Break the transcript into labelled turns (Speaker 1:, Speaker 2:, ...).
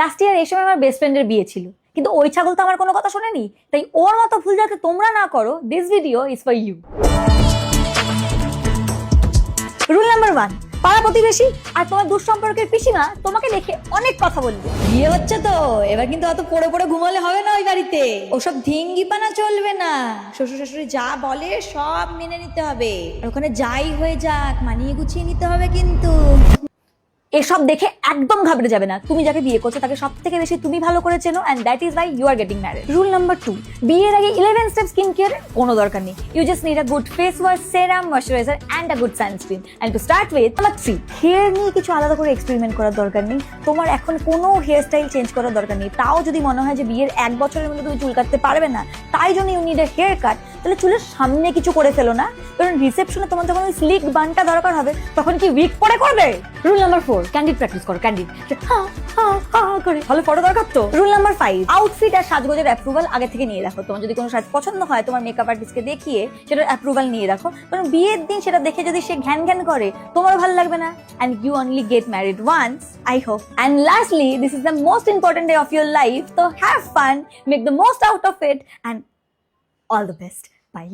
Speaker 1: Last year এই সময় আমার বেস্ট ফ্রেন্ডের বিয়ে ছিল। কিন্তু ওই ছাগল তো আমার কোনো কথা শোনেনি। তাই ওর মতো ভুল যাতে তোমরা না করো this video is for you rule number one পাড়া প্রতিবেশী আর তোমার দুঃসম্পর্কের পিসিমা তোমাকে দেখে অনেক কথা বলবে।
Speaker 2: বিয়ে হচ্ছে তো, এবার কিন্তু অত পড়ে পড়ে ঘুমালে হবে না ওই বাড়িতে। ওসব ধিঙ্গিপানা চলবে না। শ্বশুর শাশুড়ি যা বলে সব মেনে নিতে হবে। আর ওখানে যাই হয়ে যাক, মানিয়ে গুছিয়ে নিতে হবে কিন্তু।
Speaker 1: এসব দেখে একদম ঘাবড়ে যাবে না। তুমি যাকে বিয়ে করছ, তাকে সব থেকে বেশি তুমি ভালো করে চেনো and that is why you are getting married rule number two বিয়ের আগে ইলেভেন স্টেপ স্কিন কেয়ারের কোনো দরকার নেই। You just need a good face wash serum moisturiser and a good sunscreen and to start with number three hair নিয়ে কিছু আলাদা করে এক্সপেরিমেন্ট করার দরকার নেই। তোমার এখন কোনো হেয়ার স্টাইল চেঞ্জ করার দরকার নেই। তাও যদি মনে হয় যে বিয়ের এক বছরের মধ্যে তুমি চুল কাটতে পারবে না, তাই জন্য you need a hair cut তাহলে চুলের সামনে কিছু করে ফেলো না। কারণ রিসেপশনে তোমার যখন ওই স্লিক বানটা দরকার হবে তখন কি উইক পরে করবে? Rule number four candid practice করো ক্যান্ডিড করে। ভালো ফটো দরকার তো? রুল নাম্বার ফাইভ আউটফিট আর সাজগোজের অ্যাপ্রুভাল আগে থেকে নিয়ে রাখো তোমার যদি কোনো সাজ পছন্দ হয় তোমার মেকআপ আর্টিস্টকে দেখিয়ে সেটার অ্যাপ্রুভাল নিয়ে রাখো কারণ বিয়ের দিন সেটা দেখে যদি সে ঘ্যান ঘ্যান করে তোমার ভালো লাগবে না। And you only get married once I hope and lastly this is the most important day of your life তো have fun make the most out of it and all the best bye